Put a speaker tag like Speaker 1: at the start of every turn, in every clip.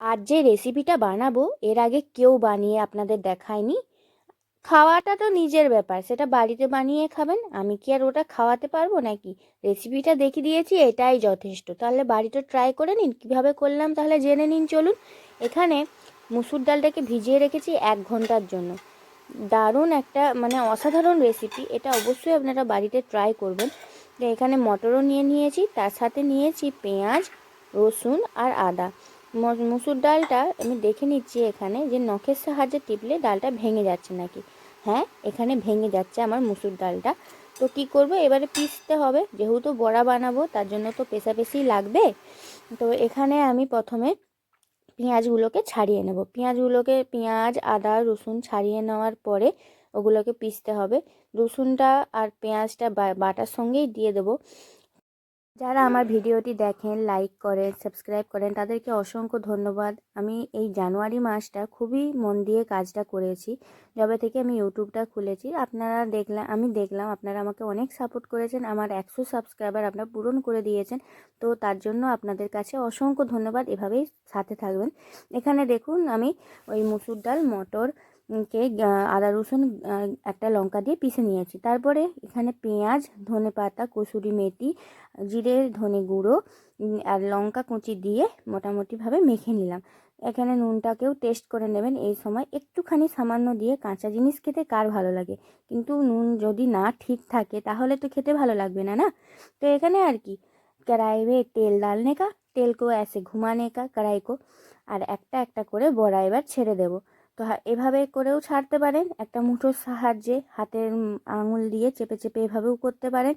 Speaker 1: আর যে রেসিপিটা বানাবো, এর আগে কেউ বানিয়ে আপনাদের দেখায়নি। খাওয়াটা তো নিজের ব্যাপার, সেটা বাড়িতে বানিয়ে খাবেন। আমি কি আর ওটা খাওয়াতে পারব নাকি? রেসিপিটা দেখিয়ে দিয়েছি, এটাই যথেষ্ট। তাহলে বাড়িতে ট্রাই করে নিন, কীভাবে করলাম তাহলে জেনে নিন, চলুন। এখানে মুসুর ডালটাকে ভিজিয়ে রেখেছি এক ঘণ্টার জন্য। দারুণ একটা মানে অসাধারণ রেসিপি এটা অবশ্যই আপনারা বাড়িতে ট্রাই করবেন। এখানে মটরও নিয়ে নিয়েছি, তার সাথে নিয়েছি পেঁয়াজ, রসুন আর আদা। মুসুর ডালটা আমি দেখে নিচ্ছি এখানে যে নখের সাহায্যে টিপলে ডালটা ভেঙে যাচ্ছে নাকি। হ্যাঁ এখানে ভেঙে যাচ্ছে আমার মুসুর ডালটা। তো কি করব? এবারে পিসতে হবে। যেহেতু বড়া বানাবো, তার জন্য তো পেশাপেশি লাগবে। তো এখানে আমি প্রথমে পেঁয়াজগুলোকে ছাড়িয়ে নেব। পেঁয়াজগুলোকে পেঁয়াজ, আদা, রসুন ছাড়িয়ে নেওয়ার পরে ওগুলোকে পিসতে হবে। রসুনটা আর পেঁয়াজটা বাটার সঙ্গেই দিয়ে দেবো। যারা আমার ভিডিওটি দেখেন লাইক করেন সাবস্ক্রাইব করেন, তাদেরকে অসংখ্য ধন্যবাদ। আমি এই জানুয়ারি মাসটা খুবই মন দিয়ে কাজটা করেছি। যবে থেকে আমি ইউটিউবটা খুলেছি, আপনারা দেখলাম আমি দেখলাম আপনারা আমাকে অনেক সাপোর্ট করেছেন, আমার একশো সাবস্ক্রাইবার আপনারা পূরণ করে দিয়েছেন। তো তার জন্য আপনাদের কাছে অসংখ্য ধন্যবাদ, এভাবেই সাথে থাকবেন। এখানে দেখুন, আমি ওই মুসুর ডাল, মটর কে আদা, রসুন একটা লঙ্কা দিয়ে পিষে নিয়েছি। তারপরে এখানে পেঁয়াজ, ধনে পাতা, কসুরি মেথি, জিরে, ধনে গুঁড়ো আর লঙ্কা কুচি দিয়ে মোটামুটিভাবে মেখে নিলাম। এখানে নুনটাকেও টেস্ট করে নেবেন। এই সময় একটুখানি সামান্য দিয়ে কাঁচা জিনিস খেতে কার ভালো লাগে? কিন্তু নুন যদি না ঠিক থাকে, তাহলে তো খেতে ভালো লাগবে না না? তো এখানে আর কি কড়াইবে তেল ডাল কা তেলকেও এসে ঘুমা কা কড়াই কো আর একটা একটা করে বড়া এবার ছেড়ে দেবো। তো এভাবে করেও ছাড়তে পারেন। একটা মুঠোর সাহায্যে হাতের আঙুল দিয়ে চেপে চেপে এভাবেও করতে পারেন,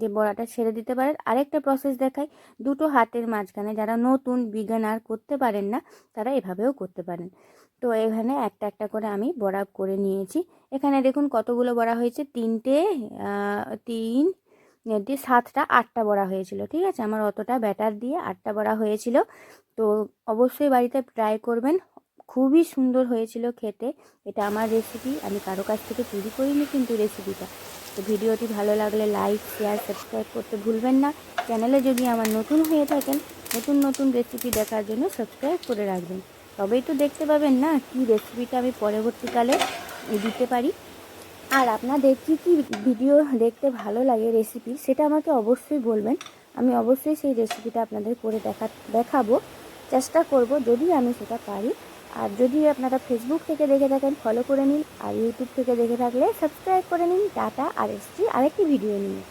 Speaker 1: যে বড়াটা ছেড়ে দিতে পারেন। আরেকটা প্রসেস দেখাই, দুটো হাতের মাঝখানে যারা নতুন বিজ্ঞানার করতে পারেন না, তারা এভাবেও করতে পারেন। তো এখানে একটা একটা করে আমি বড়া করে নিয়েছি। এখানে দেখুন কতগুলো বড়া হয়েছে, তিনটে তিন দিয়ে সাতটা, আটটা বড়া হয়েছিল, ঠিক আছে? আমার অতটা ব্যাটার দিয়ে আটটা বড়া হয়েছিল। তো অবশ্যই বাড়িতে ট্রাই করবেন। খুবই সুন্দর হয়েছিল খেতে। এটা আমার রেসিপি আমি কারও কাছ থেকে চুরি করিনি কিন্তু রেসিপিটা তো ভিডিওটি ভালো লাগলে লাইক শেয়ার সাবস্ক্রাইব করতে ভুলবেন না। চ্যানেলে যদি আমার নতুন হয়ে থাকেন, নতুন নতুন রেসিপি দেখার জন্য সাবস্ক্রাইব করে রাখবেন। তবেই তো দেখতে পাবেন না কি রেসিপিটা আমি পরবর্তীকালে দিতে পারি। আর আপনাদের কী কী ভিডিও দেখতে ভালো লাগে রেসিপি সেটা আমাকে অবশ্যই বলবেন। আমি অবশ্যই সেই রেসিপিটা আপনাদের করে দেখা, দেখাবো। চেষ্টা করব, যদি আমি সেটা পারি। আর যদি আপনারা ফেসবুক থেকে দেখে থাকেন ফলো করে নিন। আর ইউটিউব থেকে দেখে থাকলে সাবস্ক্রাইব করে নিন। টাটা আর এসছি আরেকটি ভিডিও নিয়ে।